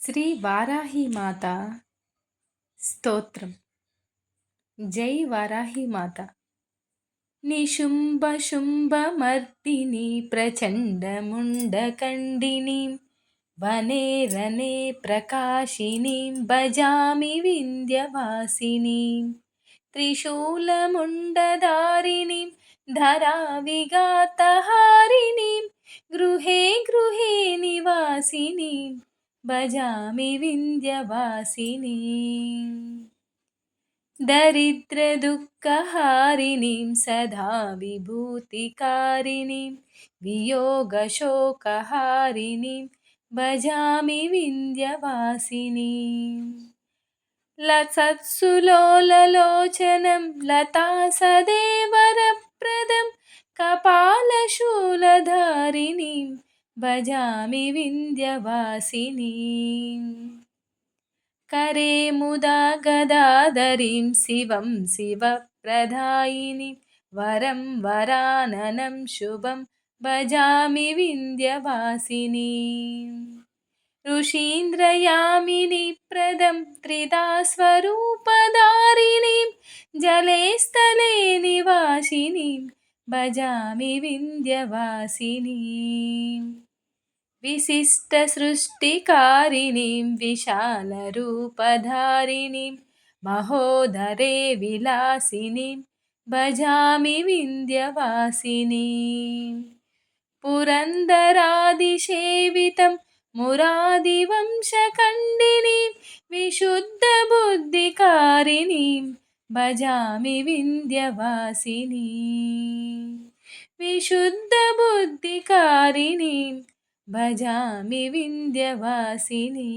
శ్రీ వారాహిమాత స్తోత్రం. జై వారాహిమాత నిశుంభ శుంభమర్దిని ప్రచండముండకండిని వనే రనే ప్రకాశిని భజామి వింధ్యవాసిని त्रिशूलमुण्डधारिणीं धराविगातहारिणीं गृहे गृहे निवासिनीं భజామి వింధ్యవాసిని. దరిద్రదుఃఖహారిణీం సదా విభూతికారిణీం. వియోగశోకహారిణీం భజామి వింధ్యవాసినీం. లసత్సులోలలోచనం లతా సదేవరప్రదం కపాలశూలధారిణీం भजामि विन्द्यवासिनी करे मुदा गदाधरीं शिवं शिवप्रधायिनीं वरं वराननं शुभं भजामि विन्द्यवासिनीं ऋषीन्द्रयामिनि प्रदं त्रितास्वरूपदारिणीं जले स्थले निवासिनीं भजामि विद्यवासिनी विशिष्टसृष्टिकारिणीं विशालरूपधारिणीं महोदरे विलासिनीं भजामि विन्ध्यवासिनीं पुरन्दरादिसेवितं मुरादिवंशखण्डिनीं विशुद्धबुद्धिकारिणीं भजामि विन्ध्यवासिनीं विशुद्धबुद्धिकारिणीं భజామి వింధ్యవాసిని.